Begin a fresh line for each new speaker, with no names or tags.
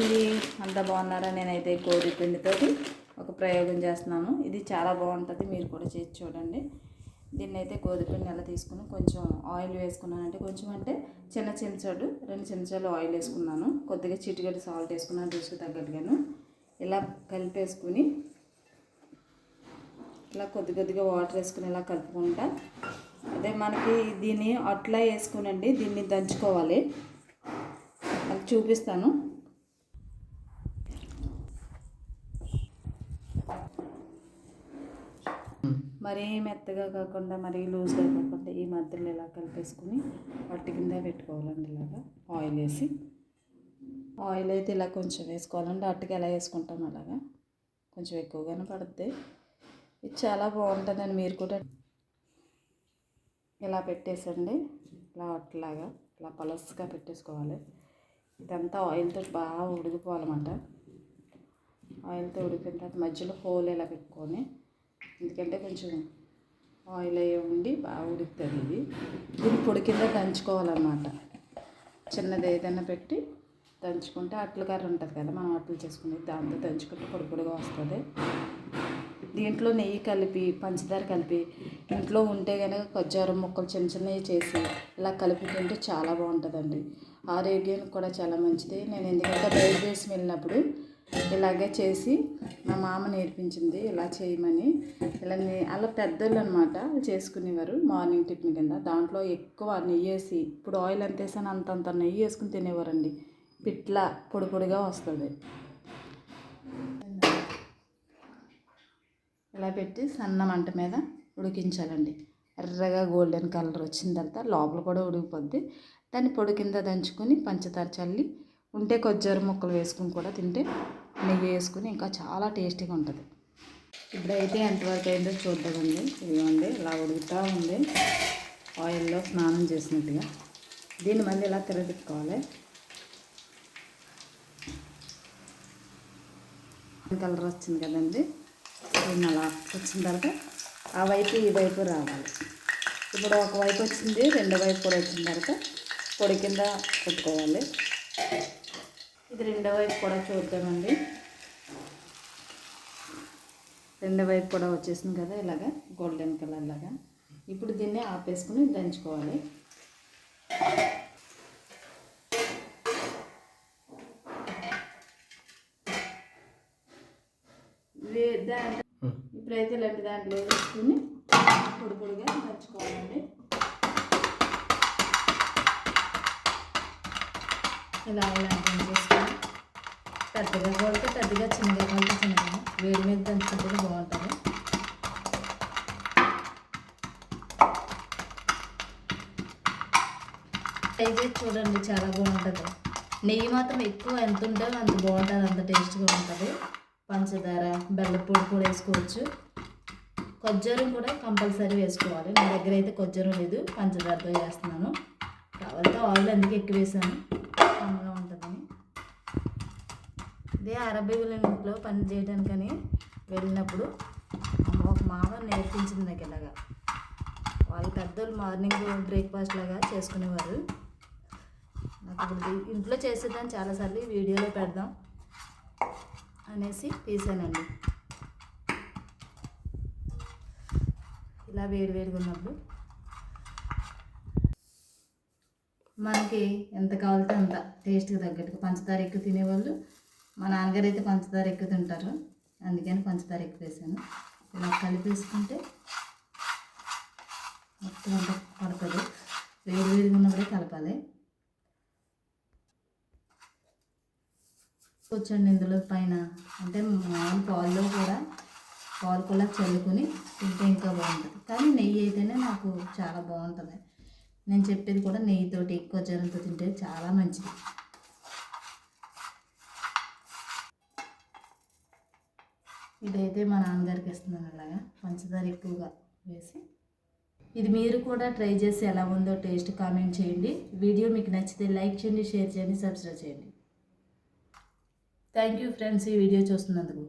ఇది అంత బాగున్నారా? నేనైతే గోధుమ పిండితోటి ఒక ప్రయోగం చేస్తున్నాను. ఇది చాలా బాగుంటుంది మీరు కూడా చేసి చూడండి. దీన్ని అయితే గోధుమ పిండి ఎలా తీసుకుని కొంచెం ఆయిల్ వేసుకున్నాను అంటే కొంచెం అంటే చిన్న చెంచాడు రెండు చెంచాలు ఆయిల్ వేసుకున్నాను. కొద్దిగా చిటికెడు సాల్ట్ వేసుకున్నాను రుచికి తగ్గట్టుగాను. ఇలా కలిపేసుకుని ఇలా కొద్ది కొద్దిగా వాటర్ వేసుకుని ఇలా కలుపుకుంటా. అదే మనకి దీన్ని అట్లా వేసుకునండి దీన్ని దంచుకోవాలి. చూపిస్తాను. మరీ మెత్తగా కాకుండా మరీ లూజ్గా కాకుండా ఈ మధ్యలో ఇలా కలిపేసుకుని పట్టి కింద పెట్టుకోవాలండి ఇలాగా. ఆయిల్ వేసి. ఆయిల్ అయితే ఇలా కొంచెం వేసుకోవాలండి. అట్టుకి ఎలా వేసుకుంటాం అలాగా. కొంచెం ఎక్కువగానే పడుద్ది. ఇది చాలా బాగుంటుందండి. మీరు కూడా ఇలా పెట్టేసండి. ఇలా అట్లాగా ఇలా పలసగా పెట్టేసుకోవాలి. ఇదంతా ఆయిల్తో బాగా ఉడికిపోవాలన్నమాట. ఆయిల్తో ఉడికిన తర్వాత మధ్యలో హోల్ ఇలా పెట్టుకొని ఎందుకంటే కొంచెం ఆయిల్ అయ్యి ఉండి బాగా ఉడుకుతుంది ఇది. దీన్ని పొడి కింద దంచుకోవాలన్నమాట. చిన్నది ఏదైనా పెట్టి దంచుకుంటే అట్ల కర్ర ఉంటుంది కదా మనం అట్లు చేసుకునేది దాంతో దంచుకుంటే పొడి పొడిగా వస్తుంది. దీంట్లో నెయ్యి కలిపి పంచదార కలిపి ఇంట్లో ఉంటే కనుక ఖర్జూరం ముక్కలు చిన్న చిన్నవి చేసి ఇలా కలిపి తింటే చాలా బాగుంటుందండి. ఆరోగ్యానికి కూడా చాలా మంచిది. నేను ఎందుకంటే బయట వెళ్ళినప్పుడు ఇలాగే చేసి మా మామ నేర్పించింది ఇలా చేయమని. ఇలా నే- అలా పెద్దోళ్ళు అనమాట చేసుకునేవారు మార్నింగ్ టిఫిన్ కింద. దాంట్లో ఎక్కువ నెయ్యి వేసి ఇప్పుడు ఆయిల్ ఎంత వేసాను అంతంత నెయ్యి వేసుకుని తినేవారండి. పిట్ల పొడి పొడిగా వస్తుంది. ఇలా పెట్టి సన్న మంట మీద ఉడికించాలండి. ఎర్రగా గోల్డెన్ కలర్ వచ్చిన తర్వాత లోపల కూడా ఉడికిపోద్ది. దాన్ని పొడి కింద దంచుకొని పంచదార చల్లి ఉంటే కొజ్జర ముక్కలు వేసుకుని కూడా తింటే నెయ్యి వేసుకుని ఇంకా చాలా టేస్టీగా ఉంటుంది. ఇప్పుడైతే ఎంతవరకు అయిందో చూద్దామండి. ఇదిగోండి ఇలా ఉడుకుతూ ఉంది. ఆయిల్లో స్నానం చేసినట్టుగా. దీన్ని మళ్ళీ ఇలా తిరగెట్టుకోవాలి కలర్ వచ్చింది కదండి. దీన్ని అలా వచ్చిన తర్వాత ఆ వైపు ఈ వైపు రావాలి. ఇప్పుడు ఒక వైపు వచ్చింది రెండో వైపు కూడా వచ్చిన తర్వాత పొడి కింద పెట్టుకోవాలి ఇది రెండో వైపు కూడా చూద్దామండి. రెండో వైపు కూడా వచ్చేసింది కదా ఇలాగా గోల్డెన్ కలర్ లాగా. ఇప్పుడు దీన్ని ఆపేసుకుని దంచుకోవాలి. ఇప్పుడైతే ఇలాంటి దాంట్లో వేసుకుని పొడి పొడిగా దంచుకోవాలండి. ఇలా ఇలా దంచేసుకొని పెద్దగా కొడితే పెద్దగా చిన్నగా కొడితే చిన్నగా. వేడి మీద దంచుకుంటే బాగుంటుంది. ట్రై చేసి చూడండి చాలా బాగుంటుంది. నెయ్యి మాత్రం ఎక్కువ ఎంత ఉంటే అంత బాగుంటుంది అంత టేస్ట్గా ఉంటుంది. పంచదార బెల్లపూడి కూడా వేసుకోవచ్చు. కొజ్జరం కూడా కంపల్సరీ వేసుకోవాలి. నా దగ్గర అయితే కొజ్జరం లేదు పంచదారతో చేస్తున్నాను. కావాలంటే ఆయిల్ అందుకే ఎక్కువ వేసాను? ఇదే అరబీల ఇంట్లో పని చేయడానికని వెళ్ళినప్పుడు ఒక మామ నేర్పించింది నాకు ఇలాగా వాళ్ళు పెద్దోళ్ళు మార్నింగ్ బ్రేక్ఫాస్ట్ లాగా చేసుకునేవారు. నాకు ఇప్పుడు ఇంట్లో చేసేదాన్ని చాలాసార్లు ఈ వీడియోలో పెడదాం అనేసి తీసానండి. ఇలా వేడి వేడిగా ఉన్నప్పుడు మనకి ఎంత కావాలితే అంత టేస్ట్కి తగ్గట్టుగా పంచదార ఎక్కువ తినేవాళ్ళు మా నాన్నగారు అయితే పంచదార ఎక్కువ తింటారు. అందుకని పంచదార ఎక్కువ వేసాను. ఇలా కలిపేసుకుంటే మొత్తం అంత పడుతుంది. వేడి వేడిగా ఉన్నప్పుడే కలపాలి. కూర్చోండి ఇందులో పైన. అంటే మామూలు పాల్లో కూడా పాలు కూడా చల్లుకొని తింటే ఇంకా బాగుంటుంది. కానీ నెయ్యి అయితేనే నాకు చాలా బాగుంటుంది. నేను చెప్పేది కూడా నెయ్యితోటి ఎక్కువ జనంతో తింటే చాలా మంచిది. ఇదైతే మా నాన్నగారికి ఇస్తున్నాను అలాగా. పంచదార ఎక్కువగా వేసి. ఇది మీరు కూడా ట్రై చేసి ఎలా ఉందో టేస్ట్ కామెంట్ చేయండి. వీడియో మీకు నచ్చితే లైక్ చేయండి షేర్ చేయండి సబ్స్క్రైబ్ చేయండి. థ్యాంక్ యూ ఫ్రెండ్స్ ఈ వీడియో చూస్తున్నందుకు.